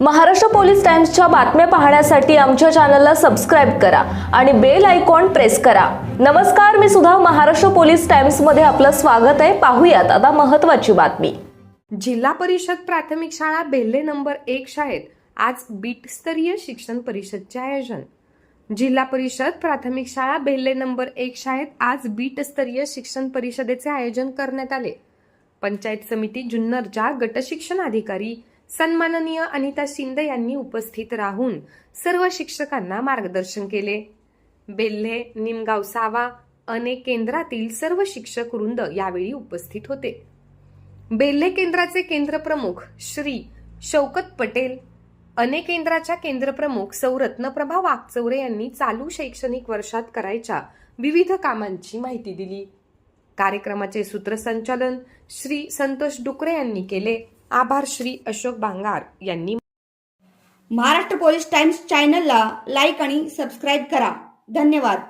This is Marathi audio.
महाराष्ट्र पोलीस टाइम्सच्या बातम्या पाहण्यासाठी आमच्या चॅनलला सबस्क्राईब करा आणि बेल आयकॉन प्रेस करा. नमस्कार मी सुद्धा महाराष्ट्र पोलीस टाइम्समध्ये आपलं स्वागत आहे. पाहूयात आता महत्वाची बातमी. जिल्हा परिषद प्राथमिक शाळा बेल्ले नंबर एक शाळेत आज बीटस्तरीय शिक्षण परिषदचे आयोजन. जिल्हा परिषद प्राथमिक शाळा बेल्ले नंबर एक शाळेत आज बीटस्तरीय शिक्षण परिषदेचे आयोजन करण्यात आले. पंचायत समिती जुन्नरच्या गटशिक्षण अधिकारी सन्माननीय अनिता शिंदे यांनी उपस्थित राहून सर्व शिक्षकांना मार्गदर्शन केले. बेल्हे निमगाव सावा अनेक केंद्रातील सर्व शिक्षक वृंद यावेळी उपस्थित होते. बेल्हे केंद्राचे केंद्रप्रमुख श्री शौकत पटेल अनेक केंद्राच्या केंद्रप्रमुख सौ रत्नप्रभा वागचौरे यांनी चालू शैक्षणिक वर्षात करायच्या विविध कामांची माहिती दिली. कार्यक्रमाचे सूत्रसंचालन श्री संतोष डुकरे यांनी केले. आभार श्री अशोक बांगार यांनी महाराष्ट्र पोलीस टाइम्स चॅनलला लाईक आणि सबस्क्राईब करा. धन्यवाद.